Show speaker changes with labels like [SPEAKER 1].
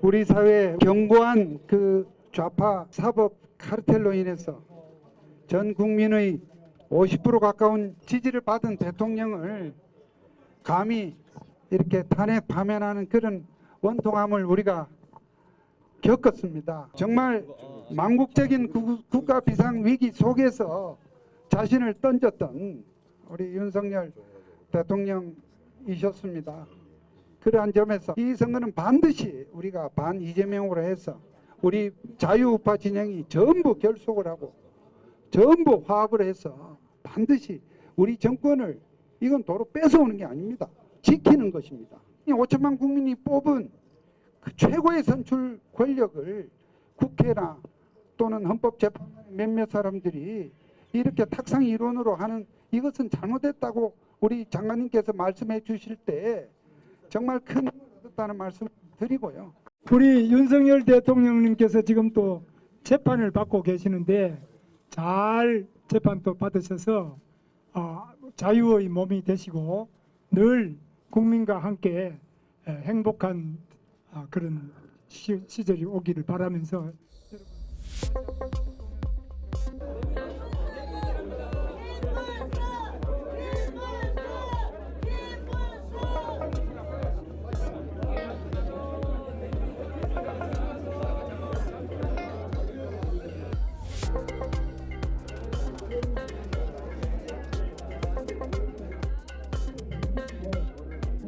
[SPEAKER 1] 우리 사회에 견고한 그 좌파 사법 카르텔로 인해서 전 국민의 50% 가까운 지지를 받은 대통령을 감히 이렇게 탄핵 파면하는 그런 원통함을 우리가 겪었습니다. 정말 망국적인 구- 국가 비상 위기 속에서 자신을 던졌던 우리 윤석열 대통령이셨습니다. 그러한 점에서 이 선거는 반드시 우리가 반 이재명으로 해서 우리 자유우파 진영이 전부 결속을 하고 전부 화합을 해서 반드시 우리 정권을 이건 도로 뺏어오는 게 아닙니다. 지키는 것입니다. 5천만 국민이 뽑은 그 최고의 선출 권력을 국회나 또는 헌법재판 몇몇 사람들이 이렇게 탁상 이론으로 하는 이것은 잘못됐다고 우리 장관님께서 말씀해 주실 때 정말 큰 얻었다는 말씀 드리고요.
[SPEAKER 2] 우리 윤석열 대통령님께서 지금 또 재판을 받고 계시는데 잘 재판 또 받으셔서 아, 자유의 몸이 되시고 늘 국민과 함께 에, 행복한 아, 그런 시, 시절이 오기를 바라면서